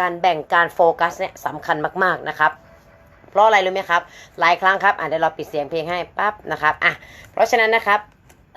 การแบ่งการโฟกัสเนี่ยสำคัญมากๆนะครับ เพราะอะไรรู้ไหมครับ หลายครั้งครับอะเดี๋ยวเราปิดเสียงเพลงให้ปั๊บนะครับอะเพราะฉะนั้นนะครับ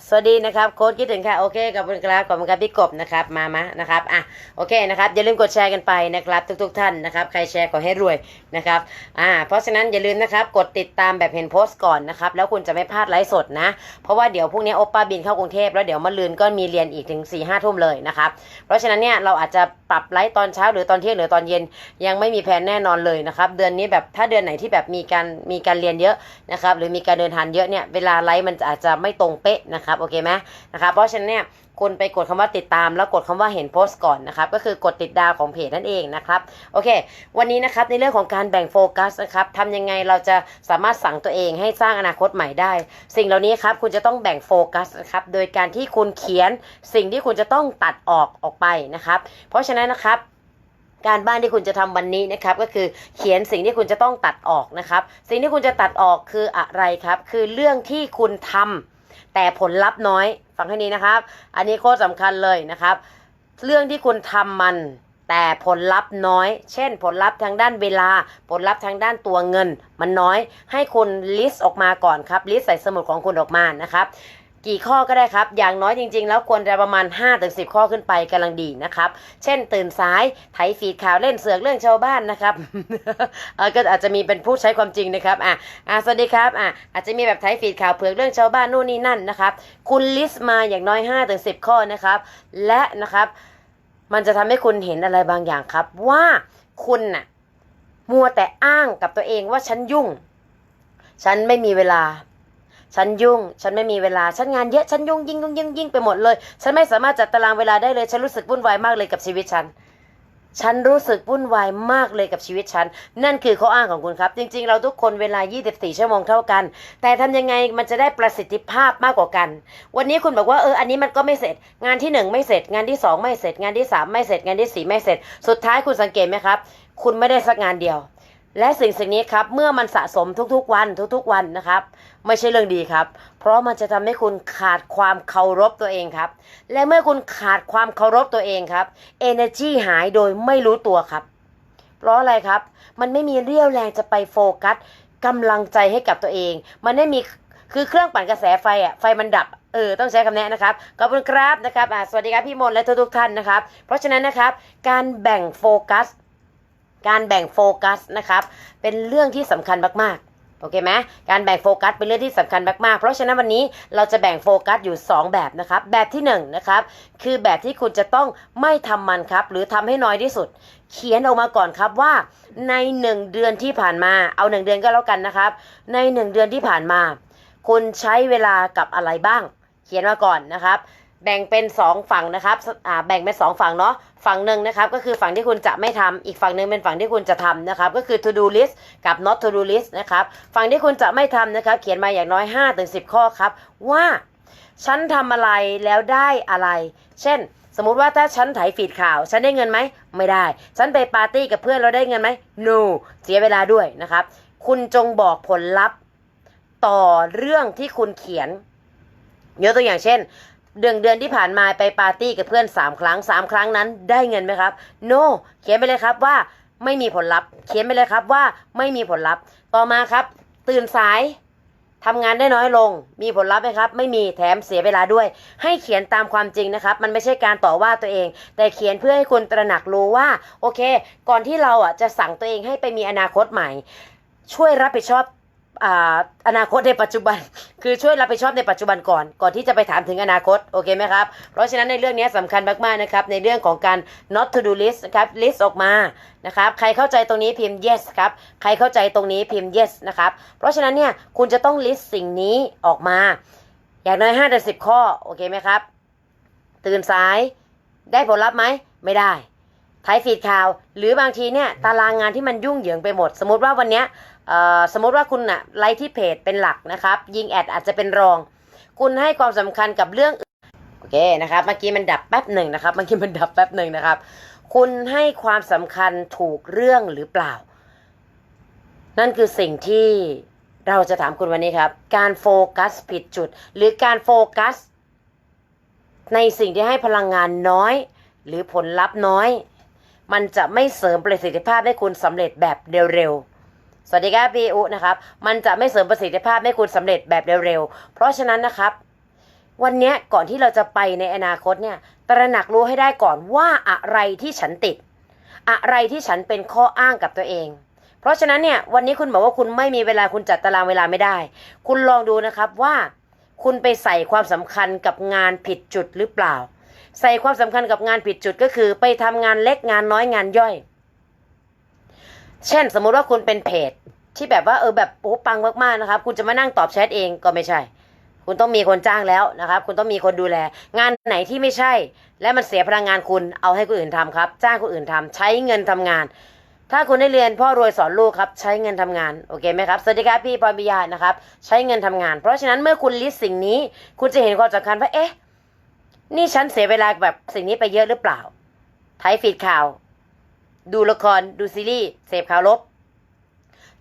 สวัสดีนะครับโค้ดคิดถึงค่ะโอเคขอบคุณครับขอบคุณครับพี่กบนะครับมามานะครับอะโอเคนะครับอย่าลืมกดแชร์กันไปนะครับ ทุก ๆ ท่านนะครับใครแชร์ขอให้รวยนะครับอ่าเพราะฉะนั้นอย่าลืมนะครับกดติดตามแบบเห็นโพสต์ก่อนนะครับแล้วคุณจะไม่พลาดไลฟ์สดนะ เพราะว่าเดี๋ยวพรุ่งนี้โอปป้าบินเข้ากรุงเทพแล้วเดี๋ยวมะลืนก็มีเรียนอีกถึง4ี่ห้าทุ่มเลยนะครับเพราะฉะนั้นเนี่ยเราอาจจะปรับไลฟ์ตอนเช้าหรือตอนเที่ยงหรือตอนเย็นยังไม่มีแผนแน่นอนเลยนะครับเดือนนี้แบบถ้าเดือนไหนที่แบบมีการมีการเรียนเยอะนะครับหรือมีการเดินทางเยอะเนี่ยเวลาไลฟ์มันอาจจะไม่ตรงเป๊ะนะครับครับโอเคไหมนะครับเพราะฉะนั้นเนี่ยคุณไปกดคำว่าติดตามแล้วกดคำว่าเห็นโพสต์ก่อนนะครับก็คือกดติดดาวของเพจนั่นเองนะครับโอเค วันนี้นะครับในเรื่องของการแบ่งโฟกัสนะครับทำยังไงเราจะสามารถสั่งตัวเองให้สร้างอนาคตใหม่ได้ สิ่งเหล่านี้ครับคุณจะต้องแบ่งโฟกัสนะครับโดยการที่คุณเขียนสิ่งที่คุณจะต้องตัดออกออกไปนะครับเพราะฉะนั้นนะครับการบ้านที่คุณจะทำวันนี้นะครับก็คือเขียนสิ่งที่คุณจะต้องตัดออกนะครับ สิ่งที่คุณจะตัดออกคืออะไรครับ คือเรื่องที่คุณทำ แต่ผลลัพธ์น้อย ฟังให้ดีนะครับ อันนี้โคตรสำคัญเลยนะครับ เรื่องที่คุณทำมันแต่ผลลัพธ์น้อย เช่น ผลลัพธ์ทางด้านเวลา ผลลัพธ์ทางด้านตัวเงิน มันน้อย ให้คุณลิสต์ออกมาก่อนครับ ลิสต์ใส่สมุดของคุณออกมานะครับ กี่ข้อก็ได้ครับ อย่างน้อยจริง ๆ แล้วควรจะประมาณ 5-10 ข้อขึ้นไปกำลังดีนะครับ เช่นตื่นสายไถฟีดข่าวเล่นเสือกเรื่องชาวบ้านนะครับเออก็อาจจะมีเป็นผู้ใช้ความจริงนะครับอะอะสวัสดีครับอะอาจจะมีแบบไถฟีดข่าวเผือกเรื่องชาวบ้านนู่นนี่นั่นนะครับ คุณลิสต์มาอย่างน้อย 5-10 ข้อนะครับ และนะครับมันจะทำให้คุณเห็นอะไรบางอย่างครับ ว่าคุณน่ะมัวแต่อ้างกับตัวเองว่าฉันยุ่ง ฉันไม่มีเวลา ฉันยุ่ง ฉันไม่มีเวลา ฉันงานเยอะ ฉันยุ่งยิ่งยุ่งยิ่งยิ่งไปหมดเลย ฉันไม่สามารถจัดตารางเวลาได้เลย ฉันรู้สึกวุ่นวายมากเลยกับชีวิตฉัน ฉันรู้สึกวุ่นวายมากเลยกับชีวิตฉัน นั่นคือข้ออ้างของคุณครับ จริง ๆ เราทุกคนเวลา 24 ชั่วโมงเท่ากัน แต่ทำยังไงมันจะได้ประสิทธิภาพมากกว่ากัน วันนี้คุณบอกว่าเออ อันนี้มันก็ไม่เสร็จ งานที่ 1 ไม่เสร็จ งานที่ 2 ไม่เสร็จ งานที่ 3 ไม่เสร็จ งานที่ 4 ไม่เสร็จ สุดท้ายคุณสังเกตไหมครับ คุณไม่ได้สักงานเดียว และสิ่งสิ่งนี้ครับเมื่อมันสะสมทุกๆวันทุกๆวันนะครับ ไม่ใช่เรื่องดีครับ เพราะมันจะทำให้คุณขาดความเคารพตัวเองครับ และเมื่อคุณขาดความเคารพตัวเองครับ energy หายโดยไม่รู้ตัวครับ เพราะอะไรครับ มันไม่มีเรี่ยวแรงจะไปโฟกัสกำลังใจให้กับตัวเอง มันไม่มีคือเครื่องปั่นกระแสไฟอะไฟมันดับเออต้องใช้คำแนะนะครับขอบคุณครับนะครับสวัสดีครับพี่มนและทุกๆท่านนะครับ เพราะฉะนั้นนะครับ การแบ่งโฟกัส การแบ่งโฟกัสนะครับ เป็นเรื่องที่สำคัญมากๆ โอเคไหมการแบ่งโฟกัสเป็นเรื่องที่สำคัญมากๆ เพราะฉะนั้นวันนี้เราจะแบ่งโฟกัสอยู่ 2 แบบนะครับ แบบที่1นงนะครับ คือแบบที่คุณจะต้องไม่ทำมันครับ หรือทำให้น้อยที่สุด เขียนออกมาก่อนครับว่า ใน 1 เดือนที่ผ่านมา เอา 1 เดือนก็แล้วกันนะครับ ใน 1 เดือนที่ผ่านมา คุณใช้เวลากับอะไรบ้าง เขียนมาก่อนนะครับ แบ่งเป็น 2 ฝั่งนะครับอ่าแบ่งเป็น 2 ฝั่งเนาะ ฝั่งหนึ่งนะครับ ก็คือฝั่งที่คุณจะไม่ทำอีกฝั่งหนึ่งเป็นฝั่งที่คุณจะทำนะครับ ก็คือ to do list กับ not to do list นะครับ ฝั่งที่คุณจะไม่ทำนะครับ เขียนมาอย่างน้อย5ถึง10 ข้อครับ ว่าฉันทำอะไรแล้วได้อะไร เช่น สมมุติว่าถ้าฉันไถฟีดข่าว ฉันได้เงินไหม ไม่ได้ ฉันไปปาร์ตี้กับเพื่อนเราได้เงินไหม no เสียเวลาด้วยนะครับ คุณจงบอกผลลัพธ์ต่อเรื่องที่คุณเขียนยกตัวอย่างเช่น เดือนเดือนที่ผ่านมาไปปาร์ตี้กับเพื่อน 3 ครั้ง 3 ครั้งนั้นได้เงินไหมครับ no เขียนไปเลยครับว่าไม่มีผลลัพธ์ เขียนไปเลยครับว่าไม่มีผลลัพธ์ ต่อมาครับ ตื่นสายทำงานได้น้อยลง มีผลลัพธ์ไหมครับ ไม่มี แถมเสียเวลาด้วย ให้เขียนตามความจริงนะครับ มันไม่ใช่การต่อว่าตัวเอง แต่เขียนเพื่อให้คุณตระหนักรู้ว่า โอเค ก่อนที่เราอะจะสั่งตัวเองให้ไปมีอนาคตใหม่ ช่วยรับผิดชอบ อนาคตในปัจจุบัน คือช่วยรับผิดชอบในปัจจุบันก่อน ก่อนที่จะไปถามถึงอนาคต โอเคไหมครับ เพราะฉะนั้นในเรื่องนี้สำคัญมากๆนะครับ ในเรื่องของการ not to do list นะครับ list ออกมานะครับ ใครเข้าใจตรงนี้พิมพ์ yes ครับ ใครเข้าใจตรงนี้พิมพ์ yes นะครับ เพราะฉะนั้นเนี่ยคุณจะต้อง list สิ่งนี้ออกมา อย่างน้อย5ถึง10ข้อ โอเคไหมครับ ตื่นสาย ได้ผลลัพธ์ไหม ไม่ได้ท้ายฟีดข่าว หรือบางทีเนี่ยตารางงานที่มันยุ่งเหยิงไปหมด สมมติว่าวันเนี้ย สมมติว่าคุณน่ะไลฟ์ที่เพจเป็นหลักนะครับ ยิงแอดอาจจะเป็นรอง คุณให้ความสำคัญกับเรื่องโอเคนะครับเมื่อกี้มันดับแป๊บหนึ่งนะครับเมื่อกี้มันดับแป๊บหนึ่งนะครับ คุณให้ความสำคัญถูกเรื่องหรือเปล่า นั่นคือสิ่งที่เราจะถามคุณวันนี้ครับ การโฟกัสผิดจุด หรือการโฟกัส ในสิ่งที่ให้พลังงานน้อย หรือผลลัพธ์น้อย มันจะไม่เสริมประสิทธิภาพให้คุณสำเร็จแบบเร็วๆ สวัสดีครับพีอุนะครับ มันจะไม่เสริมประสิทธิภาพให้คุณสำเร็จแบบเร็วๆ เพราะฉะนั้นนะครับ วันนี้ก่อนที่เราจะไปในอนาคตเนี่ย ตระหนักรู้ให้ได้ก่อนว่าอะไรที่ฉันติด อะไรที่ฉันเป็นข้ออ้างกับตัวเอง เพราะฉะนั้นเนี่ยวันนี้คุณบอกว่าคุณไม่มีเวลาคุณจัดตารางเวลาไม่ได้ คุณลองดูนะครับว่า คุณไปใส่ความสำคัญกับงานผิดจุดหรือเปล่า ใส่ความสำคัญกับงานผิดจุดก็คือ ไปทำงานเล็กงานน้อยงานย่อย เช่น สมมุติว่าคุณเป็นเพจที่แบบว่าเออแบบโอ้ปังมากๆนะครับ คุณจะมานั่งตอบแชทเองก็ไม่ใช่ คุณต้องมีคนจ้างแล้วนะครับ คุณต้องมีคนดูแล งานไหนที่ไม่ใช่ และมันเสียพลังงานคุณเอาให้คนอื่นทำครับ จ้างคนอื่นทำใช้เงินทำงาน ถ้าคุณได้เรียนพ่อรวยสอนลูกครับ ใช้เงินทำงานโอเคไหมครับสวัสดีครับพี่พรบิยานะครับ ใช้เงินทำงาน เพราะฉะนั้นเมื่อคุณลิสต์สิ่งนี้ คุณจะเห็นความสำคัญว่าเอ๊ะนี่ฉันเสียเวลาแบบสิ่งนี้ไปเยอะหรือเปล่าไทยฟีดข่าว ดูละครดูซีรีส์เสพข่าวลบ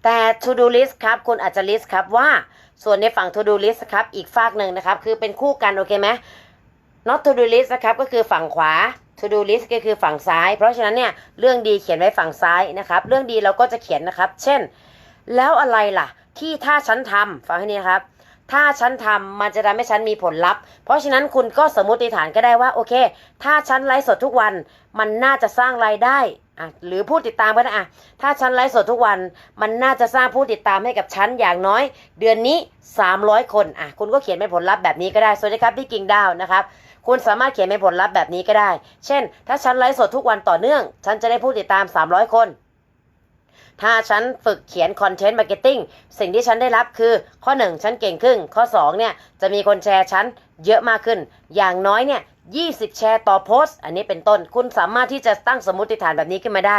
แต่ to do list ครับคุณอาจจะ list ครับว่าส่วนในฝั่ง to do list ครับอีกฝากหนึ่งนะครับ คือเป็นคู่กันโอเคไหม not to do list นะครับก็คือฝั่งขวา to do list ก็คือฝั่งซ้าย เพราะฉะนั้นเนี่ยเรื่องดีเขียนไว้ฝั่งซ้ายนะครับ เรื่องดีเราก็จะเขียนนะครับ เช่น แล้วอะไรล่ะ ที่ถ้าฉันทำฟังให้ดีนะครับ ถ้าฉันทำมันจะทำให้ฉันมีผลลัพธ์ เพราะฉะนั้นคุณก็สมมติฐานก็ได้ว่าโอเค ถ้าฉันไลฟ์สดทุกวัน มันน่าจะสร้างรายได้อะหรือผู้ติดตามก็ได้อะถ้าฉันไลฟ์สดทุกวัน มันน่าจะสร้างผู้ติดตามให้กับฉันอย่างน้อย เดือนนี้ 300 คนอะคุณก็เขียนเป็นผลลัพธ์แบบนี้ก็ได้สวัสดีครับพี่กิ่งดาวนะครับคุณสามารถเขียนเป็นผลลัพธ์แบบนี้ก็ได้ เช่น ถ้าฉันไลฟ์สดทุกวันต่อเนื่อง ฉันจะได้ผู้ติดตาม 300 คน ถ้าฉันฝึกเขียนคอนเทนต์มาร์เก็ตติ้งสิ่งที่ฉันได้รับคือข้อ 1 ฉันเก่งขึ้น ข้อ 2 เนี่ย จะมีคนแชร์ฉันเยอะมากขึ้น อย่างน้อยเนี่ย 20 แชร์ต่อโพสต์ อันนี้เป็นต้นคุณสามารถที่จะตั้งสมมติฐานแบบนี้ขึ้นมาได้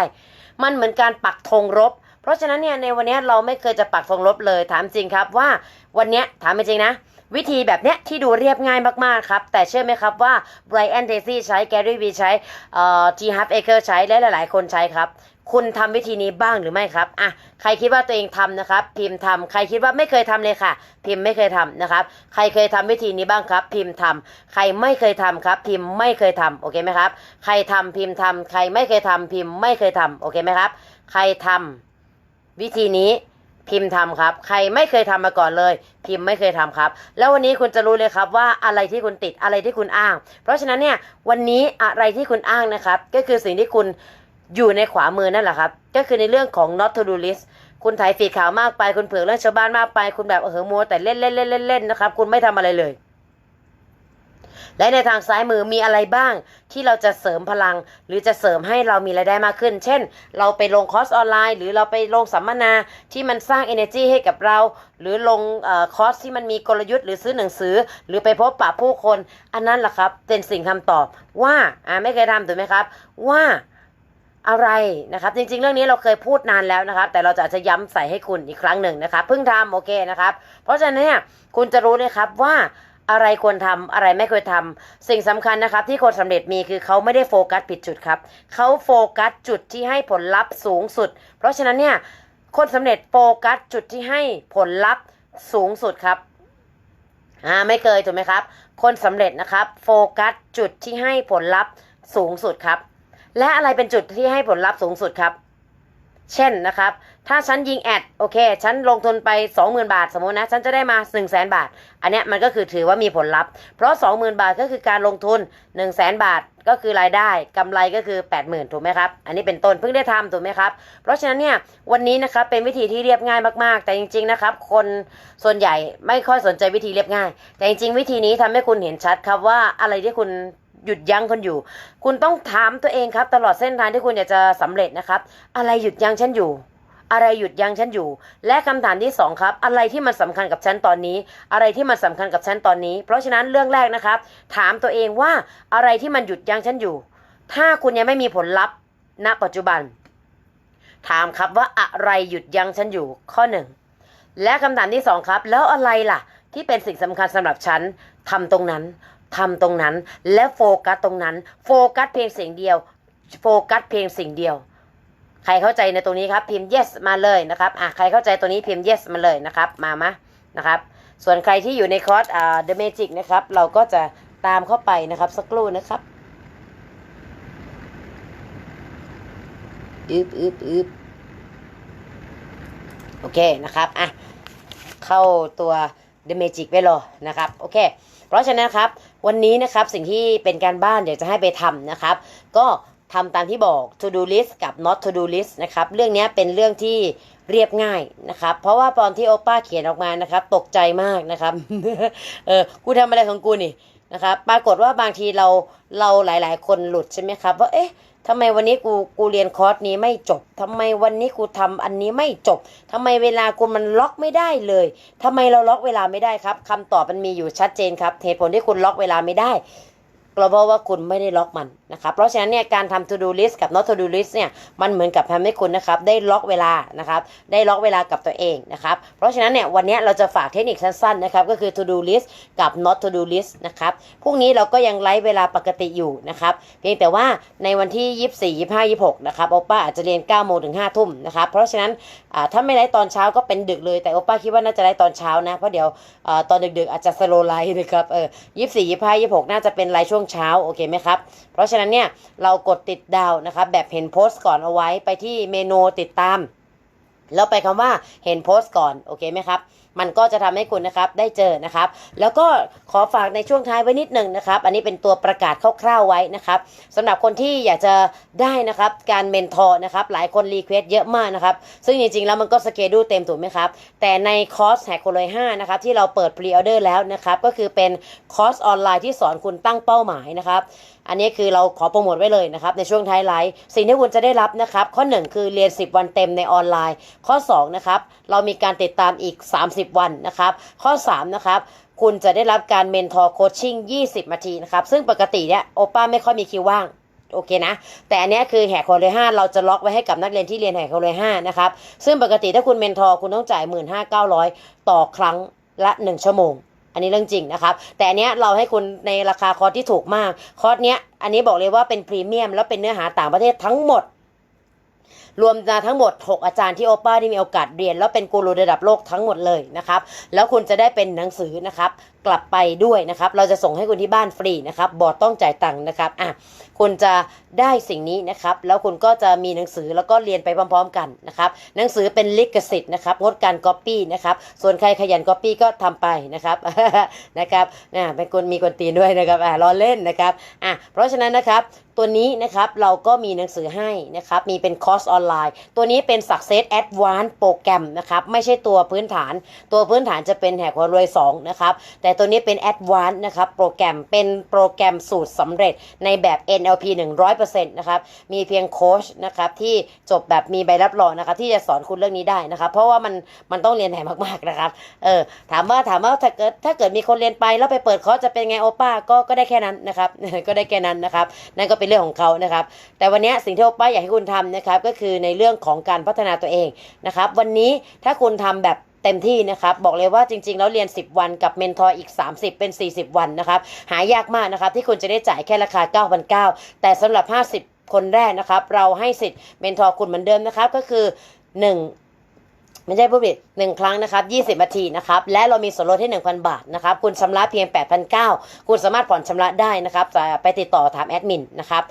มันเหมือนการปักธงรบ เพราะฉะนั้นเนี่ยในวันนี้เราไม่เคยจะปักธงรบเลยถามจริงครับว่าวันนี้ถามจริงนะวิธีแบบเนี้ยที่ดูเรียบง่ายมากๆครับ แต่เชื่อไหมครับว่าไบรอันเทซี่ใช้แกรี่วีใช้เอ่อจีฮับเอเกอร์ใช้และหลายๆ คนใช้ครับ คุณทำวิธีนี้บ้างหรือไม่ครับอะใครคิดว่าตัวเองทำนะครับ พิมพ์ทำใครคิดว่าไม่เคยทำเลยค่ะ พิมพ์ไม่เคยทำนะครับ ใครเคยทำวิธีนี้บ้างครับ พิมพ์ทำใครไม่เคยทำครับ พิมพ์ไม่เคยทำโอเคไหมครับ ใครทำพิมพ์ทำใครไม่เคยทำพิมพ์ไม่เคยทำโอเคไหมครับ ใครทำวิธีนี้พิมพ์ทำครับ ใครไม่เคยทำมาก่อนเลย พิมพ์ไม่เคยทำครับ แล้ววันนี้คุณจะรู้เลยครับว่าอะไรที่คุณติดอะไรที่คุณอ้าง เพราะฉะนั้นเนี่ยวันนี้อะไรที่คุณอ้างนะครับ ก็คือสิ่งที่คุณ อยู่ในขวามือนั่นแหละครับ ก็คือในเรื่องของ not to do list คุณถ่ายฟีดข่าวมากไป คุณเผือกเรื่องชาวบ้านมากไป คุณแบบเออมัวแต่เล่นเล่นเล่นเล่นเล่นนะครับ คุณไม่ทำอะไรเลย และในทางซ้ายมือมีอะไรบ้าง ที่เราจะเสริมพลัง หรือจะเสริมให้เรามีรายได้มากขึ้น เช่น เราไปลงคอร์สออนไลน์ หรือเราไปลงสัมมนาที่มันสร้าง energy ให้กับเรา หรือลงอคอร์สที่มันมีกลยุทธ์หรือซื้อหนังสือ หรือไปพบปะผู้คน อันนั้นแหละครับ เป็นสิ่งคำตอบว่าอ่าไม่เคยทำถูกไหมครับ ว่า อะไรนะครับ จริง ๆ เรื่องนี้เราเคยพูดนานแล้วนะครับ แต่เราจะอาจจะย้ำใส่ให้คุณอีกครั้งหนึ่งนะครับเพิ่งทำโอเคนะครับ เพราะฉะนั้นเนี่ยคุณจะรู้เลยครับว่าอะไรควรทำอะไรไม่ควรทำสิ่งสำคัญนะครับ ที่คนสำเร็จมีคือเขาไม่ได้โฟกัสผิดจุดครับเขาโฟกัสจุดที่ให้ผลลัพธ์สูงสุด เพราะฉะนั้นเนี่ยคนสำเร็จโฟกัสจุดที่ให้ผลลัพธ์สูงสุดครับอ่าไม่เคยถูกไหมครับ คนสำเร็จนะครับ โฟกัสจุดที่ให้ผลลัพธ์สูงสุดครับ และอะไรเป็นจุดที่ให้ผลลัพธ์สูงสุดครับ เช่นนะครับ ถ้าฉันยิงแอดโอเค ฉันลงทุนไป 20,000 บาท สมมตินะ ฉันจะได้มา 1 0 0 0 0แบาท อันเนี้ยมันก็คือถือว่ามีผลลัพธ์ เพราะ 20,000 บาทก็คือการลงทุน 1 0 0 0 0แบาท ก็คือรายได้กำไรก็คือ 80,000 ถูกไหมครับ อันนี้เป็นต้นเพิ่งได้ทำถูกไหมครับ เพราะฉะนั้นเนี่ยวันนี้นะครับเป็นวิธีที่เรียบง่ายมากๆ แต่จริงๆนะครับคนส่วนใหญ่ไม่ค่อยสนใจวิธีเรียบง่าย แต่จริงๆ วิธีนี้ทำให้คุณเห็นชัดครับว่าอะไรที่คุณ หยุดยั้งคนอยู่ คุณต้องถามตัวเองครับ ตลอดเส้นทางที่คุณอยากจะสำเร็จนะครับ อะไรหยุดยั้งฉันอยู่ อะไรหยุดยั้งฉันอยู่ และคำถามที่สองครับ อะไรที่มันสำคัญกับฉันตอนนี้ อะไรที่มันสำคัญกับฉันตอนนี้ เพราะฉะนั้นเรื่องแรกนะครับ ถามตัวเองว่าอะไรที่มันหยุดยั้งฉันอยู่ ถ้าคุณยังไม่มีผลลัพธ์ ณ ปัจจุบัน ถามครับว่าอะไรหยุดยั้งฉันอยู่ ข้อหนึ่งและคำถามที่สองครับ แล้วอะไรล่ะ ที่เป็นสิ่งสำคัญสำหรับฉันทำตรงนั้น ทำตรงนั้นและโฟกัสตรงนั้น โฟกัสเพียงสิ่งเดียว โฟกัสเพียงสิ่งเดียว ใครเข้าใจในตรงนี้ครับ พิมพ์ yes มาเลยนะครับอะใครเข้าใจตัวนี้พิมพ์ yes มาเลยนะครับ มามะนะครับ ส่วนใครที่อยู่ในคอร์สอ่า the magic นะครับ เราก็จะตามเข้าไปนะครับ สักครู่นะครับอึบอึบอึบโอเคนะครับอะเข้าตัว The Magic ไปเลยนะครับ โอเค เพราะฉะนั้นครับวันนี้นะครับสิ่งที่เป็นการบ้านเดี๋ยวจะให้ไปทำนะครับ ก็ทำตามที่บอก to do list กับ not to do list นะครับ เรื่องนี้เป็นเรื่องที่เรียบง่ายนะครับ เพราะว่าตอนที่โอป้าเขียนออกมานะครับ ตกใจมากนะครับ เออกูทำอะไรของกูนี่นะครับ ปรากฏว่าบางทีเราเราหลาย ๆ คนหลุดใช่ไหมครับว่าเอ๊ะ ทำไมวันนี้กูกูเรียนคอร์สนี้ไม่จบทำไมวันนี้กูทำอันนี้ไม่จบทำไมเวลากูมันล็อกไม่ได้เลยทำไมเราล็อกเวลาไม่ได้ครับคำตอบมันมีอยู่ชัดเจนครับเหตุผลที่คุณล็อกเวลาไม่ได้ เพราะว่าคุณไม่ได้ล็อกมันนะครับเพราะฉะนั้นเนี่ยการทำ to do list กับ not to do list เนี่ยมันเหมือนกับทำให้คุณนะครับได้ล็อกเวลานะครับได้ล็อกเวลากับตัวเองนะครับเพราะฉะนั้นเนี่ยวันนี้เราจะฝากเทคนิคสั้นๆนะครับก็คือ to do list กับ not to do list นะครับพรุ่งนี้เราก็ยังไลฟ์เวลาปกติอยู่นะครับเพียงแต่ว่าในวันที่ 24 25 26นะครับโอป้าอาจจะเรียน9โมงถึง5ทุ่มนะครับเพราะฉะนั้นถ้าไม่ไลฟ์ตอนเช้าก็เป็นดึกเลยแต่โอป้าคิดว่าน่าจะไลฟ์ตอนเช้านะเพราะเดี๋ยวอตอนดึกๆอาจจะสโลไลฟ์นะครับเออ24 25 26 น่าจะเป็นไลฟ์ช่วงเช้าโอเคไหมครับ เพราะฉะนั้นเนี่ยเรากดติดดาวนะครับแบบเห็นโพสต์ก่อนเอาไว้ไปที่เมนูติดตาม แล้วไปคำว่าเห็นโพสต์ก่อนโอเคไหมครับ มันก็จะทำให้คุณนะครับได้เจอนะครับ แล้วก็ขอฝากในช่วงท้ายไว้นิดหนึ่งนะครับ อันนี้เป็นตัวประกาศคร่าวๆไว้นะครับสำหรับคนที่อยากจะได้นะครับการเมนทอร์นะครับหลายคนรีเควสเยอะมากนะครับ ซึ่งจริงๆแล้วมันก็สเกดูเต็มถูกไหมครับ แต่ในคอร์สแฮกโคเลย5นะครับที่เราเปิดพรีออเดอร์แล้วนะครับก็คือเป็นคอร์สออนไลน์ที่สอนคุณตั้งเป้าหมายนะครับ อันนี้คือเราขอโปรโมทไว้เลยนะครับในช่วงท้ายไลฟ์สิ่งที่คุณจะได้รับนะครับ ข้อ 1 คือเรียน 10 วันเต็มในออนไลน์ ข้อ2นะครับเรามีการติดตามอีก 30 วันนะครับ ข้อ3นะครับคุณจะได้รับการเมนทอร์โคชชิ่ง 20 นาทีนะครับ ซึ่งปกติเนี่ยโอป้าไม่ค่อยมีคิวว่างโอเคนะ แต่อันนี้คือแหกโคเลย5เราจะล็อกไว้ให้กับนักเรียนที่เรียนแหกโคเลย5นะครับ ซึ่งปกติถ้าคุณเมนทอร์คุณต้องจ่าย 15,900 ต่อครั้งละ 1 ชั่วโมง อันนี้เรื่องจริงนะครับ แต่อันเนี้ยเราให้คุณในราคาคอร์สที่ถูกมาก คอร์สเนี้ยอันนี้บอกเลยว่าเป็นพรีเมียมแล้วเป็นเนื้อหาต่างประเทศทั้งหมด รวมมาทั้งหมด 6 อาจารย์ที่โอป้าได้มีโอกาสเรียน แล้วเป็นกูรูระดับโลกทั้งหมดเลยนะครับ แล้วคุณจะได้เป็นหนังสือนะครับ กลับไปด้วยนะครับ เราจะส่งให้คุณที่บ้านฟรีนะครับบอร์ดต้องจ่ายตังค์นะครับอะคุณจะได้สิ่งนี้นะครับ แล้วคุณก็จะมีหนังสือแล้วก็เรียนไปพร้อม ๆ กันนะครับ หนังสือเป็นลิขสิทธิ์นะครับงดการก๊อปปี้นะครับ ส่วนใครขยันก๊อปปี้ก็ทำไปนะครับนะครับนะเป็นคนมีคนตีนด้วยนะครับอะล้อเล่นนะครับอะเพราะฉะนั้นนะครับตัวนี้นะครับเราก็มีหนังสือให้นะครับมีเป็นคอร์สออนไลน์ ตัวนี้เป็น Success Advanced โปรแกรมนะครับไม่ใช่ตัวพื้นฐาน ตัวพื้นฐานจะเป็นแหกหัวรวย2นะครับแต่ตัวนี้เป็น Advanced นะครับโปรแกรมเป็นโปรแกรมสูตรสำเร็จในแบบ NLP 100%นะครับมีเพียงโค้ชนะครับที่จบแบบมีใบรับรองนะครับที่จะสอนคุณเรื่องนี้ได้นะครับ เพราะว่ามันมันต้องเรียนแหนมากๆนะครับเออถามว่าถามว่าถ้าเกิดถ้าเกิดมีคนเรียนไปแล้วไปเปิดคอร์สจะเป็นไงโอป้าก็ก็ได้แค่นั้นนะครับก็ได้แค่นั้นนะครับนั่นก็เป็นเรื่องของเขานะครับ แต่วันนี้สิ่งที่โอป้าอยากให้คุณทำนะครับก็คือในเรื่องของการพัฒนาตัวเองนะครับ วันนี้ถ้าคุณทำแบบ เต็มที่นะครับ บอกเลยว่าจริง ๆ แล้วเรียน 10 วันกับเมนทอร์อีก 30 เป็น 40 วันนะครับ หายากมากนะครับ ที่คุณจะได้จ่ายแค่ราคา 9,900 แต่สำหรับ 50 คนแรกนะครับ เราให้สิทธิ์เมนทอร์คุณเหมือนเดิมนะครับ ก็คือ 1 ไม่ใช่ผู้ผิดหนึ่งครั้งนะครับ20นาทีนะครับ และเรามีส่วนลดให้1,000บาทนะครับ คุณชำระเพียง8,900คุณสามารถผ่อนชำระได้นะครับจะไปติดต่อถามแอดมินนะครับ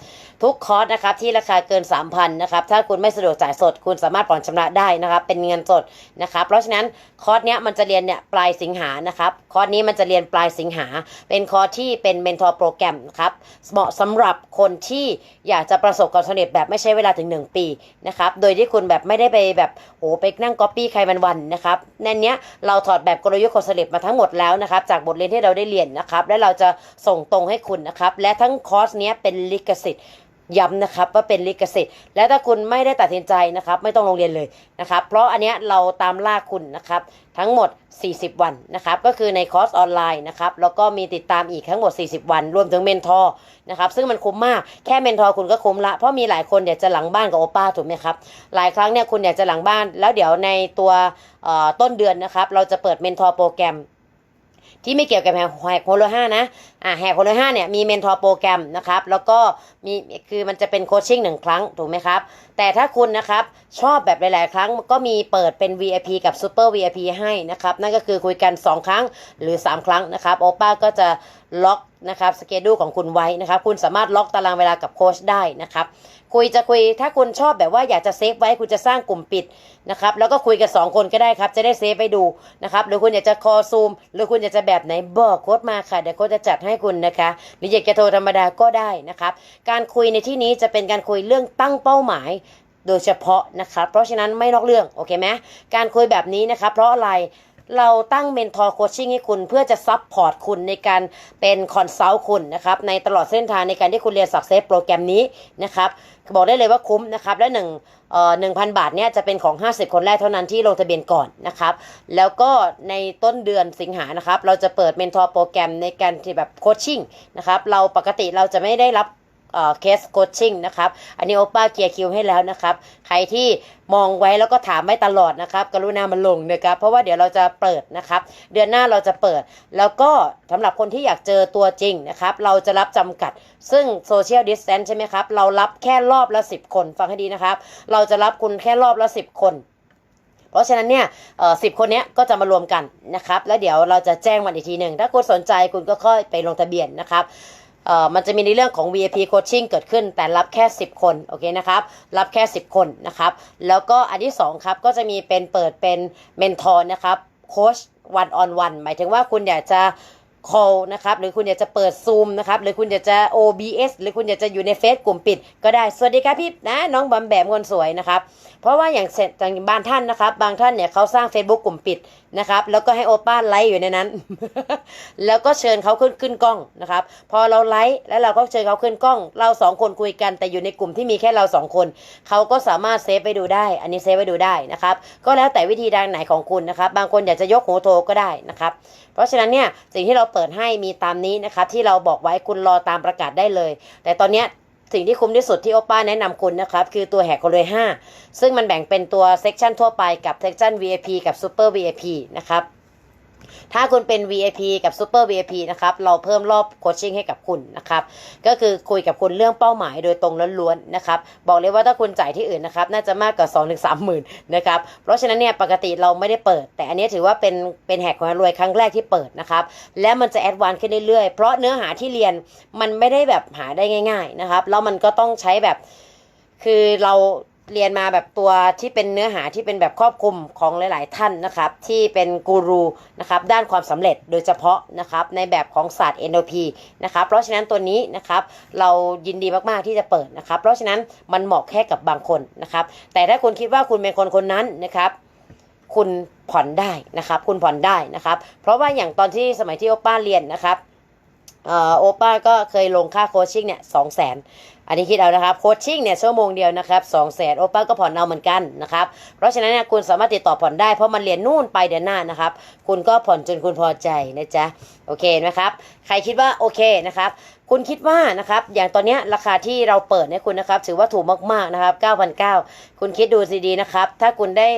ทุกคอร์สนะครับที่ราคาเกิน3,000นะครับ ถ้าคุณไม่สะดวกจ่ายสด คุณสามารถผ่อนชำระได้นะครับ เป็นเงินสดนะครับ เพราะฉะนั้นคอร์สเนี้ยมันจะเรียนเนี่ยปลายสิงหานะครับ คอร์สนี้มันจะเรียนปลายสิงหา เป็นคอร์สที่เป็นเมนทอร์โปรแกรมครับ เหมาะสำหรับคนที่อยากจะประสบความสำเร็จแบบไม่ใช้เวลาถึง 1 ปีนะครับ โดยที่คุณแบบไม่ได้ไปแบบโอ้ไปนั่งก๊อปปี้ใครมันวันนะครับในเนี้ยเราถอดแบบกลยุทธ์คนสำเร็จมาทั้งหมดแล้วนะครับ จากบทเรียนที่เราได้เรียนนะครับ และเราจะส่งตรงให้คุณนะครับ และทั้งคอร์สเนี้ยเป็นลิขสิทธิ์ ย้ำนะครับว่าเป็นลิขสิทธิ์และถ้าคุณไม่ได้ตัดสินใจนะครับไม่ต้องลงเรียนเลยนะครับเพราะอันเนี้ยเราตามล่าคุณนะครับทั้งหมด 40 วันนะครับก็คือในคอร์สออนไลน์นะครับแล้วก็มีติดตามอีกทั้งหมด 40 วัน รวมถึงเมนทอร์นะครับซึ่งมันคุ้มมากแค่เมนทอร์คุณก็คุ้มละเพราะมีหลายคนอยากจะหลังบ้านกับโอป้าถูกไหมครับหลายครั้งเนี่ยคุณอยากจะหลังบ้าน แล้วเดี๋ยวในตัวต้นเดือนนะครับเราจะเปิดเมนทอร์โปรแกรม ที่ไม่เกี่ยวกับแหกโฮโลห้านะอ่าแหกคนลห้าเนี่ยมีเมนทอร์โปรแกรมนะครับแล้วก็มีคือมันจะเป็นโคชชิ่งหนึ่งครั้งถูกไหมครับ แต่ถ้าคุณนะครับชอบแบบหลาย ๆ ครั้งก็มีเปิดเป็น VIP กับ Super VIP ให้นะครับนั่นก็คือคุยกัน 2 ครั้งหรือ 3 ครั้งนะครับโอป้าก็จะล็อกนะครับสเกดูของคุณไว้นะครับ คุณสามารถล็อกตารางเวลากับโค้ชได้นะครับ คุยจะคุยถ้าคุณชอบแบบว่าอยากจะเซฟไว้คุณจะสร้างกลุ่มปิดนะครับแล้วก็คุยกัน2คนก็ได้ครับ จะได้เซฟไปดูนะครับหรือคุณอยากจะคอซูม หรือคุณอยากจะแบบไหนบอกโค้ดมาค่ะเดี๋ยวโค้ดจะจัดให้คุณนะคะหรืออยากจะโทรธรรมดาก็ได้นะครับ การคุยในที่นี้จะเป็นการคุยเรื่องตั้งเป้าหมายโดยเฉพาะนะครับเพราะฉะนั้นไม่นอกเรื่องโอเคไหมการคุยแบบนี้นะครับเพราะอะไร เราตั้งเมนทอร์โคชชิ่งให้คุณเพื่อจะซับพอร์ตคุณในการเป็นคอนซัลท์คุณนะครับในตลอดเส้นทางในการที่คุณเรียนสักเซสโปรแกรมนี้นะครับบอกได้เลยว่าคุ้มนะครับและหนึ่งเอ่อหนึ่งพันบาทเนี่ยจะเป็นของ 50 คนแรกเท่านั้นที่ลงทะเบียนก่อนนะครับ แล้วก็ในต้นเดือนสิงหานะครับ เราจะเปิดเมนทอร์โปรแกรมในการที่แบบโคชชิ่งนะครับ เราปกติเราจะไม่ได้รับ เคสโคชชิ่งนะครับ อันนี้โอป้าเกียร์คิวให้แล้วนะครับ ใครที่มองไว้แล้วก็ถามไม่ตลอดนะครับ กรุณามาลงนะครับ เพราะว่าเดี๋ยวเราจะเปิดนะครับ เดือนหน้าเราจะเปิด แล้วก็สำหรับคนที่อยากเจอตัวจริงนะครับ เราจะรับจำกัด ซึ่งโซเชียลดิสแ n นใช่ไหมครับ เรารับแค่รอบละ 10 คน ฟังให้ดีนะครับ เราจะรับคุณแค่รอบละ 10 คนเพราะฉะนั้นเนี่ยสิบคนนี้ก็จะมารวมกันนะครับ แล้วเดี๋ยวเราจะแจ้งวันอีกทีหนึ่ง ถ้าคุณสนใจคุณก็ค่อยไปลงทะเบียนนะครับ เอ่อมันจะมีในเรื่องของ VIP coaching เกิดขึ้น แต่รับแค่ 10 คนโอเคนะครับรับแค่ 10 คนนะครับแล้วก็อันที่2ครับก็จะมีเป็นเปิดเป็นเมนทอร์นะครับโค้ช one on one หมายถึงว่าคุณอยากจะ call นะครับหรือคุณอยากจะเปิด Zoom นะครับหรือคุณอยากจะ OBS หรือคุณอยากจะอยู่ในเฟซกลุ่มปิดก็ได้ สวัสดีครับพี่นะน้องบอมแบมคนสวยนะครับ เพราะว่าอย่างเสร็จอย่างบางท่านนะครับ บางท่านเนี่ยเขาสร้าง Facebook กลุ่มปิดนะครับ แล้วก็ให้โอป้าไลฟ์อยู่ในนั้น แล้วก็เชิญเขาขึ้นขึ้นกล้องนะครับ พอเราไลฟ์แล้วเราก็เชิญเขาขึ้นกล้อง เราสองคนคุยกันแต่อยู่ในกลุ่มที่มีแค่เราสองคน เขาก็สามารถเซฟไปดูได้ อันนี้เซฟไปดูได้นะครับ ก็แล้วแต่วิธีทางไหนของคุณนะครับ บางคนอยากจะยกหูโทรก็ได้นะครับ เพราะฉะนั้นเนี่ยสิ่งที่เราเปิดให้มีตามนี้นะครับที่เราบอกไว้คุณรอตามประกาศได้เลย แต่ตอนเนี้ย สิ่งที่คุ้มที่สุดที่โอป้าแนะนำคุณนะครับ คือตัวแหกคนเลย5ซึ่งมันแบ่งเป็นตัวเซกชันทั่วไปกับเซกชัน VIP กับ Super VIP นะครับ ถ้าคุณเป็น VIP กับ Super VIP นะครับ เราเพิ่มรอบโคชชิ่งให้กับคุณนะครับ ก็คือคุยกับคุณเรื่องเป้าหมายโดยตรงล้วนๆนะครับ บอกเลยว่าถ้าคุณจ่ายที่อื่นนะครับ น่าจะมากกว่า2-3ถึง3หมื่นนะครับ เพราะฉะนั้นเนี่ยปกติเราไม่ได้เปิด แต่อันนี้ถือว่าเป็นเป็นแหกคนรวยครั้งแรกที่เปิดนะครับ และมันจะแอดวานซ์ขึ้นเรื่อยๆ เพราะเนื้อหาที่เรียนมันไม่ได้แบบหาได้ง่าย ๆนะครับ แล้วมันก็ต้องใช้แบบคือเรา เรียนมาแบบตัวที่เป็นเนื้อหาที่เป็นแบบครอบคลุมของหลาย ๆ ท่านนะครับ ที่เป็นกูรูนะครับด้านความสำเร็จโดยเฉพาะนะครับในแบบของศาสตร์ NLP นะครับเพราะฉะนั้นตัวนี้นะครับเรายินดีมาก ๆ ที่จะเปิดนะครับ เพราะฉะนั้นมันเหมาะแค่กับบางคนนะครับ แต่ถ้าคุณคิดว่าคุณเป็นคนคนนั้นนะครับคุณผ่อนได้นะครับ คุณผ่อนได้นะครับ เพราะว่าอย่างตอนที่สมัยที่โอป้าเรียนนะครับโอป้าก็เคยลงค่าโคชชิ่งเนี่ยสองแสน อันนี้คิดเอานะครับโคชชิ่งเนี่ยชั่วโมงเดียวนะครับสองแสนโอป้าก็ผ่อนเอาเหมือนกันนะครับเพราะฉะนั้นเนี่ยคุณสามารถติดต่อผ่อนได้เพราะมันเรียนนู่นไปเดือนหน้านะครับ คุณก็ผ่อนจนคุณพอใจนะจ๊ะโอเคนะครับใครคิดว่าโอเคนะครับคุณคิดว่านะครับอย่างตอนนี้ราคาที่เราเปิดเนี่ยคุณนะครับถือว่าถูกมากๆนะครับ9,900 คุณคิดดูดีๆนะครับถ้าคุณได้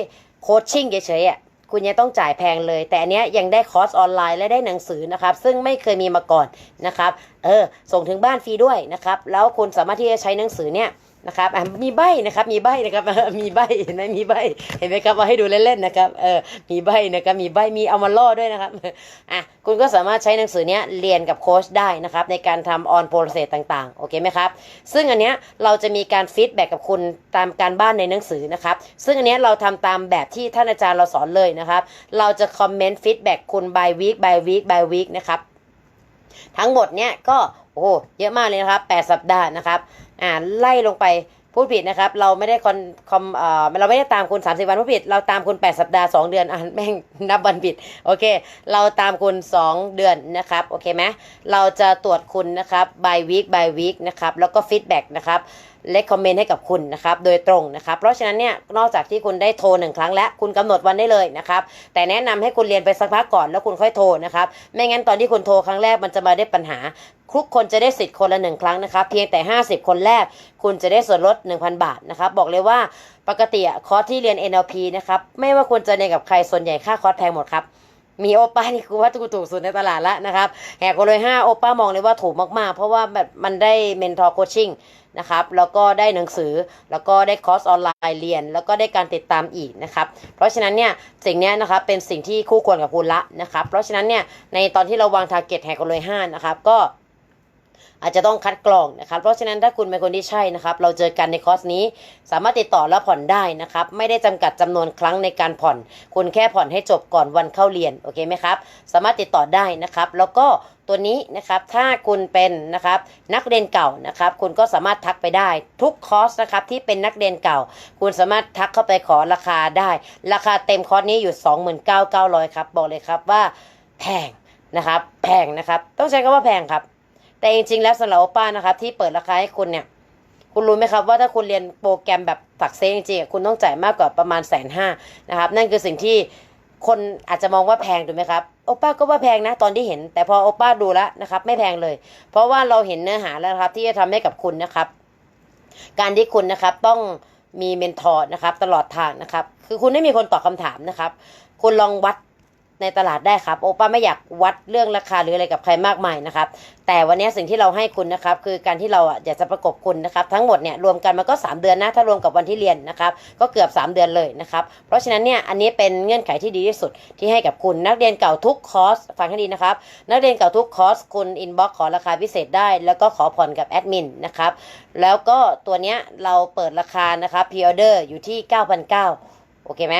โคชชิ่งเฉยๆอะ คุณยังต้องจ่ายแพงเลย แต่อันเนี้ยยังได้คอร์สออนไลน์และได้หนังสือนะครับ ซึ่งไม่เคยมีมาก่อนนะครับ เออ ส่งถึงบ้านฟรีด้วยนะครับ แล้วคุณสามารถที่จะใช้หนังสือเนี่ย นะครับอะมีใบนะครับ มีใบนะครับ มีใบเห็นไหมมีใบ เห็นไหมครับเอาให้ดูเล่นๆนะครับ เออ มีใบนะครับ มีใบ มีเอามาล่อด้วยนะครับ อะ คุณก็สามารถใช้หนังสือเนี้ยเรียนกับโค้ชได้นะครับ ในการทำออนโปรเซสต่างๆ โอเคไหมครับ ซึ่งอันเนี้ยเราจะมีการฟีดแบ็กกับคุณตามการบ้านในหนังสือนะครับ ซึ่งอันเนี้ยเราทำตามแบบที่ท่านอาจารย์เราสอนเลยนะครับ เราจะคอมเมนต์ฟีดแบ็กคุณ by week by week by week นะครับ ทั้งหมดเนี่ยก็ โอ้เยอะมากเลยนะครับ 8 สัปดาห์นะครับ อ่าไล่ลงไปพูดผิดนะครับ เราไม่ได้คอนคอมเอ่อเราไม่ได้ตามคุณ30 วันพูดผิด เราตามคุณ 8 สัปดาห์ 2 เดือนอะแม่งนับวันผิดโอเค เราตามคุณ 2 เดือนนะครับโอเคไหมเราจะตรวจคุณนะครับ by week by week นะครับแล้วก็ฟีดแบ็กนะครับเลคคอมเมนต์ให้กับคุณนะครับโดยตรงนะครับเพราะฉะนั้นเนี่ยนอกจากที่คุณได้โทรหนึ่งครั้งแล้วคุณกำหนดวันได้เลยนะครับแต่แนะนำให้คุณเรียนไปสักพักก่อนแล้วคุณค่อยโทรนะครับไม่งั้นตอนที่คุณโทรครั้งแรกมันจะมาได้ปัญหาทุกคนจะได้สิทธิ์คนละหนึ่งครั้งนะครับเพียงแต่ 50 คนแรก คุณจะได้ส่วนลด 1,000 บาทนะครับบอกเลยว่าปกติอะคอร์สที่เรียน NLP นะครับไม่ว่าคุณจะเรียนกับใครส่วนใหญ่ค่าคอร์สแพงหมดครับมีโอป้านี่คือว่าถูกถูกสุดในตลาดแล้วนะครับแหกไปเลยห้าโอป้ามองเลยว่าถูกมากๆ เพราะว่าแบบมันได้เมนทอร์โคชชิ่งนะครับ แล้วก็ได้หนังสือ แล้วก็ได้คอร์สออนไลน์เรียน แล้วก็ได้การติดตามอีกนะครับ เพราะฉะนั้นเนี่ยสิ่งนี้นะครับเป็นสิ่งที่คู่ควรกับคุณละนะครับ เพราะฉะนั้นเนี่ยในตอนที่เราวางทาร์เก็ตแหกไปเลยห้านะครับก็อาจจะต้องคัดกรองนะครับ เพราะฉะนั้นถ้าคุณเป็นคนที่ใช่นะครับ เราเจอกันในคอร์สนี้ สามารถติดต่อและผ่อนได้นะครับ ไม่ได้จำกัดจำนวนครั้งในการผ่อน คุณแค่ผ่อนให้จบก่อนวันเข้าเรียน โอเคไหมครับ สามารถติดต่อได้นะครับ แล้วก็ ตัวนี้นะครับถ้าคุณเป็นนะครับนักเรียนเก่านะครับคุณก็สามารถทักไปได้ ทุกคอร์สนะครับที่เป็นนักเรียนเก่า คุณสามารถทักเข้าไปขอราคาได้ ราคาเต็มคอร์สนี้อยู่ 29,900ครับบอกเลยครับว่าแพงนะครับแพงนะครับต้องใช้คำว่าแพงครับ แต่จริงๆแล้วสำหรับโอป้านะครับที่เปิดราคาให้คุณเนี่ยคุณรู้ไหมครับว่าถ้าคุณเรียนโปรแกรมแบบสักเซจริงๆคุณต้องจ่ายมากกว่าประมาณแสนห้านะครับนั่นคือสิ่งที่ คนอาจจะมองว่าแพงถูกไหมครับโอป้าก็ว่าแพงนะตอนที่เห็น แต่พอโอป้าดูแล้วนะครับ ไม่แพงเลย เพราะว่าเราเห็นเนื้อหาแล้วครับ ที่จะทำให้กับคุณนะครับ การที่คุณนะครับต้องมีเมนทอร์นะครับ ตลอดทางนะครับ คือคุณไม่มีคนตอบคำถามนะครับ คุณลองวัด ในตลาดได้ครับ โอป้าไม่อยากวัดเรื่องราคาหรืออะไรกับใครมากมายนะครับ แต่วันนี้สิ่งที่เราให้คุณนะครับ คือการที่เราอะอยากจะประกบคุณนะครับ ทั้งหมดเนี่ยรวมกันมันก็ 3 เดือนนะถ้ารวมกับวันที่เรียนนะครับ ก็เกือบ 3 เดือนเลยนะครับ เพราะฉะนั้นเนี่ยอันนี้เป็นเงื่อนไขที่ดีที่สุดที่ให้กับคุณนักเรียนเก่าทุกคอร์สฟังให้ดีนะครับ นักเรียนเก่าทุกคอร์สคุณอินบ็อกขอราคาพิเศษได้ แล้วก็ขอผ่อนกับแอดมินนะครับแล้วก็ตัวเนี้ยเราเปิดราคานะครับพ r ออเดอร์อยู่ที่ 9,900โอเคไหม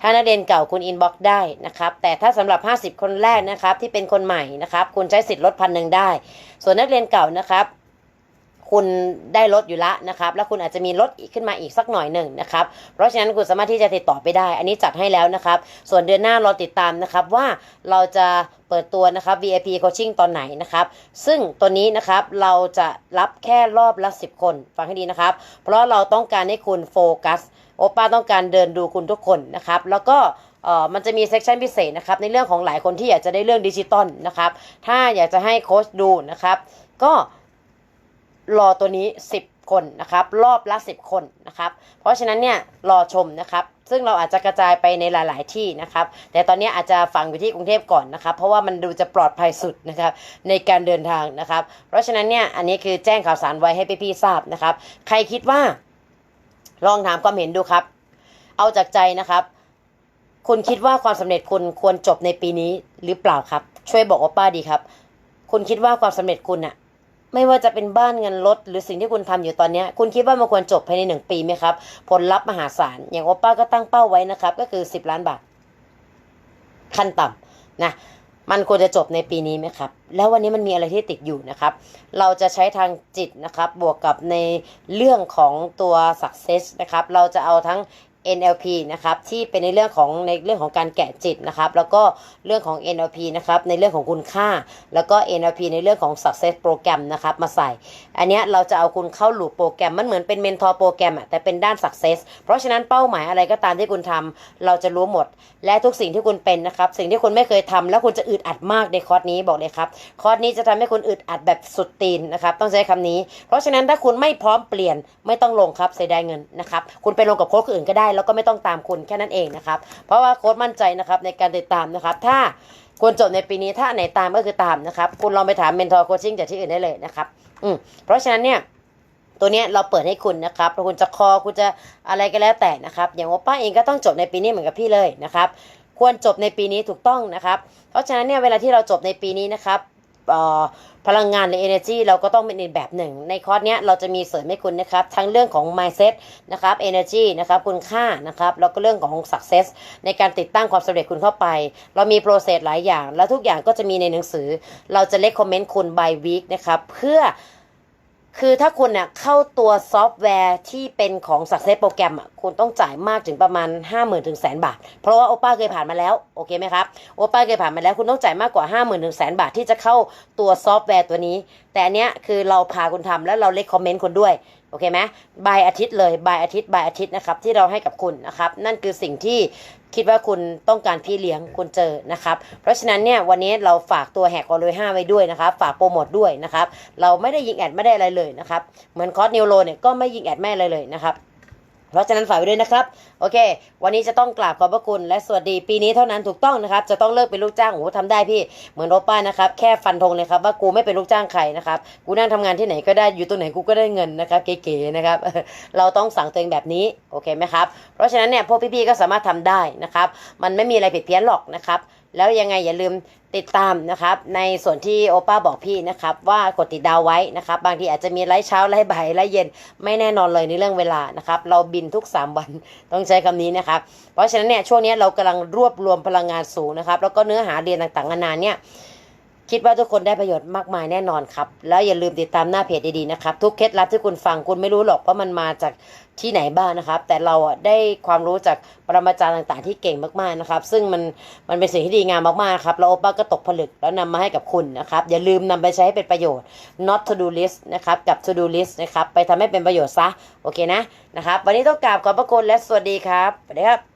ถ้านักเรียนเก่าคุณอินบ็อกได้นะครับ แต่ถ้าสำหรับ 50 คนแรกนะครับ ที่เป็นคนใหม่นะครับ คุณใช้สิทธิ์ลดพันหนึ่งได้ ส่วนนักเรียนเก่านะครับ คุณได้ลดอยู่ละนะครับ แล้วคุณอาจจะมีลดอีกขึ้นมาอีกสักหน่อยหนึ่งนะครับ เพราะฉะนั้นคุณสามารถที่จะติดต่อไปได้ อันนี้จัดให้แล้วนะครับ ส่วนเดือนหน้ารอติดตามนะครับว่าเราจะเปิดตัวนะครับ VIP coaching ตอนไหนนะครับ ซึ่งตัวนี้นะครับเราจะรับแค่รอบละ 10 คน ฟังให้ดีนะครับ เพราะเราต้องการให้คุณโฟกัส โอป้าต้องการเดินดูคุณทุกคนนะครับ แล้วก็เอ่อมันจะมีเซสชันพิเศษนะครับ ในเรื่องของหลายคนที่อยากจะได้เรื่องดิจิตอลนะครับ ถ้าอยากจะให้โค้ชดูนะครับ ก็รอตัวนี้ 10 คนนะครับ รอบละ 10 คนนะครับ เพราะฉะนั้นเนี่ยรอชมนะครับ ซึ่งเราอาจจะกระจายไปในหลาย ๆ ที่นะครับ แต่ตอนนี้อาจจะฝังอยู่ที่กรุงเทพก่อนนะครับ เพราะว่ามันดูจะปลอดภัยสุดนะครับในการเดินทางนะครับ เพราะฉะนั้นเนี่ยอันนี้คือแจ้งข่าวสารไว้ให้พี่ๆทราบนะครับ ใครคิดว่า ลองถามความเห็นดูครับ เอาจากใจนะครับ คุณคิดว่าความสำเร็จคุณควรจบในปีนี้หรือเปล่าครับ ช่วยบอกว่าป้าดีครับ คุณคิดว่าความสำเร็จคุณอะไม่ว่าจะเป็นบ้านเงินรถหรือสิ่งที่คุณทำอยู่ตอนนี้คุณคิดว่ามันควรจบภายในหนึ่งปีไหมครับ ผลลัพธ์มหาศาลอย่างโอป้าก็ตั้งเป้าไว้นะครับ ก็คือ 10 ล้านบาท ขั้นต่ำนะ มันควรจะจบในปีนี้ไหมครับ แล้ววันนี้มันมีอะไรที่ติดอยู่นะครับ เราจะใช้ทางจิตนะครับ บวกกับในเรื่องของตัว success นะครับ เราจะเอาทั้ง NLP นะครับที่เป็นในเรื่องของในเรื่องของการแกะจิตนะครับ แล้วก็เรื่องของ NLP นะครับในเรื่องของคุณค่า แล้วก็ NLP ในเรื่องของ success โปรแกรมนะครับมาใส่ อันนี้เราจะเอาคุณเข้าหลูปโปรแกรมมันเหมือนเป็นเมนทอร์โปรแกรมอะแต่เป็นด้าน success เพราะฉะนั้นเป้าหมายอะไรก็ตามที่คุณทำเราจะรู้หมด และทุกสิ่งที่คุณเป็นนะครับ สิ่งที่คุณไม่เคยทำแล้วคุณจะอึดอัดมากในคอร์สนี้บอกเลยครับคอร์สนี้จะทำให้คุณอึดอัดแบบสุดตีนนะครับต้องใช้คำนี้ เพราะฉะนั้นถ้าคุณไม่พร้อมเปลี่ยนไม่ต้องลงครับเสียดายเงินนะครับคุณไปลงกับโค้ชอื่นก็ได้แล้วก็ไม่ต้องตามคุณแค่นั้นเองนะครับ เพราะว่าโค้ชมั่นใจนะครับในการติดตามนะครับ ถ้าคุณจบในปีนี้ถ้าไหนตามก็คือตามนะครับ คุณลองไปถามเมนทอร์โคชชิ่งจากที่อื่นได้เลยนะครับอืมเพราะฉะนั้นเนี่ยตัวนี้เราเปิดให้คุณนะครับคุณจะคอคุณจะอะไรก็แล้วแต่นะครับ อย่างโอป้าเองก็ต้องจบในปีนี้เหมือนกับพี่เลยนะครับ ควรจบในปีนี้ถูกต้องนะครับ เพราะฉะนั้นเนี่ยเวลาที่เราจบในปีนี้นะครับ พลังงานใน energy เราก็ต้องเป็นอีกแบบหนึ่ง ในคอร์สเนี้ยเราจะมีเสริมให้คุณนะครับ ทั้งเรื่องของ mindset นะครับ energy นะครับคุณค่านะครับแล้วก็เรื่องของ success ในการติดตั้งความสำเร็จคุณเข้าไป เรามีโปรเซสหลายอย่าง แล้วทุกอย่างก็จะมีในหนังสือ เราจะเล c คอมเมนต์คุณ by week นะครับเพื่อ คือถ้าคุณเนี่ยเข้าตัวซอฟต์แวร์ที่เป็นของ Success โปรแกรมอะคุณต้องจ่ายมากถึงประมาณ 5 0,000ถึงแสนบาท เพราะว่าโอป้าเคยผ่านมาแล้ว โอเคไหมครับ โอป้าเคยผ่านมาแล้วคุณต้องจ่ายมากกว่า 5 0,000ถึงแสนบาทที่จะเข้าตัวซอฟต์แวร์ตัวนี้ แต่อันเนี้ยคือเราพาคุณทำแล้วเราเล c คอมเมนต์คุณด้วยโอเคไหมบายอาทิตย์เลยบายอาทิตย์บายอาทิตย์นะครับที่เราให้กับคุณนะครับ นั่นคือสิ่งที่ คิดว่าคุณต้องการพี่เลี้ยงคุณเจอนะครับ เพราะฉะนั้นเนี่ยวันนี้เราฝากตัวแหกกอลเลยห้าไว้ด้วยนะครับ ฝากโปรโมทด้วยนะครับ เราไม่ได้ยิงแอดไม่ได้อะไรเลยนะครับ เหมือนคอร์สนิวโรเนี่ยก็ไม่ยิงแอดไม่อะไรเลยนะครับ เพราะฉะนั้นฝากไว้ด้วยนะครับ โอเค วันนี้จะต้องกราบขอบพระคุณและสวัสดีปีนี้เท่านั้นถูกต้องนะครับ จะต้องเลิกเป็นลูกจ้างโอ้ทำได้พี่เหมือนโอป้านะครับ แค่ฟันธงเลยครับว่ากูไม่เป็นลูกจ้างใครนะครับ กูนั่งทำงานที่ไหนก็ได้อยู่ตรงไหนกูก็ได้เงินนะครับเก๋ๆนะครับ เราต้องสั่งตัวเองแบบนี้โอเคไหมครับ เพราะฉะนั้นเนี่ยพวกพี่ๆก็สามารถทำได้นะครับ มันไม่มีอะไรผิดเพี้ยนหรอกนะครับ แล้วยังไงอย่าลืมติดตามนะครับ ในส่วนที่โอป้าบอกพี่นะครับ ว่ากดติดดาวไว้นะครับ บางทีอาจจะมีไลฟ์เช้าไลฟ์บ่ายไลฟ์เย็นไม่แน่นอนเลยในเรื่องเวลานะครับ เราบินทุก 3 วันต้องใช้คำนี้นะครับ เพราะฉะนั้นเนี่ยช่วงนี้เรากำลังรวบรวมพลังงานสูงนะครับ แล้วก็เนื้อหาเรียนต่างๆนานาเนี่ย คิดว่าทุกคนได้ประโยชน์มากมายแน่นอนครับ แล้วอย่าลืมติดตามหน้าเพจดีๆนะครับ ทุกเคล็ดลับที่คุณฟังคุณไม่รู้หรอกว่ามันมาจากที่ไหนบ้างนะครับ แต่เราได้ความรู้จากปรมาจารย์ต่างๆ ที่เก่งมากๆนะครับ ซึ่งมันมันเป็นสิ่งที่ดีงามมากๆครับแล้วโอป้าก็ตกผลึกแล้วนำมาให้กับคุณนะครับ อย่าลืมนำไปใช้ให้เป็นประโยชน์ not to do list นะครับกับ to do list นะครับไปทำให้เป็นประโยชน์ซะโอเคนะนะครับ วันนี้ต้องกราบขอบพระคุณและสวัสดีครับสวัสดีครับ